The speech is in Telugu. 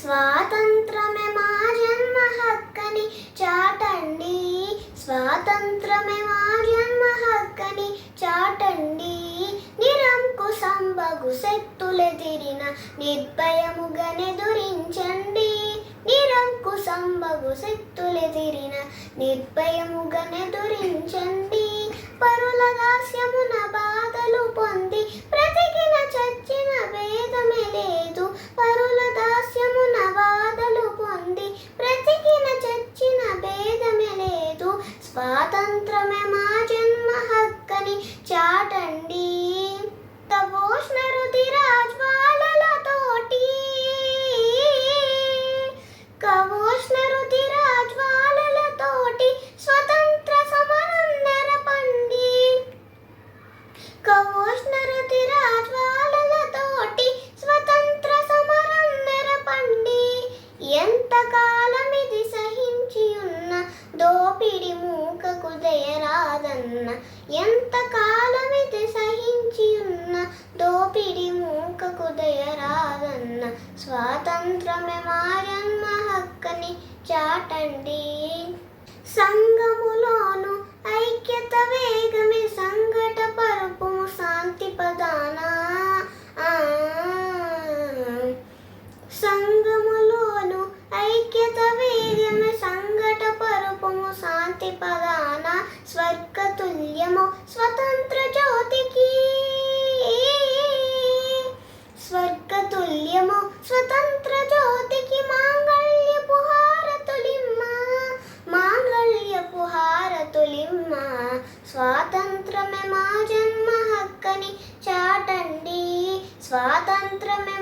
స్వాతంత్రమే మా జన్మ హక్కని చాటండి. స్వాతంత్రమే మా జన్మ హక్కని చాటండి. నిరంకుశంబగు శక్తులెదిరిన నిర్భయముగనెదురించండి. నిరంకుశంబగు శక్తులెదిరిన నిర్భయముగనెదురించండి. పరుల దాస్యం స్వాతంత్రమే మా జన్మ హక్కని చాటండి. తపోష్ణ రుధిరాజ్వాలలతోటి కవోష్ణ రుధిరాజ్వాలలతోటి స్వతంత్ర సమరం నెరపండి కవోష్ణ రుధిరాజ్వాలలతోటి స్వతంత్ర సమరం నెరపండి ఎంతకాలం ఇది సహించి ఉన్న దోపిడి ఉన్న ఎంత ఇది సహించి ఉన్న దోపిడి మూకకు దయరాదన్న స్వాతంత్రమే మారమ్మ హక్కని చాటండి. సంఘం సుతంత్ర జ్యోతికి మాంగళ్య పుహార తొలిమ్మ మాంగళ్య పుహార తొలిమ్మ స్వాతంత్రమే మా జన్మ హక్కని చాటండి. స్వాతంత్రమే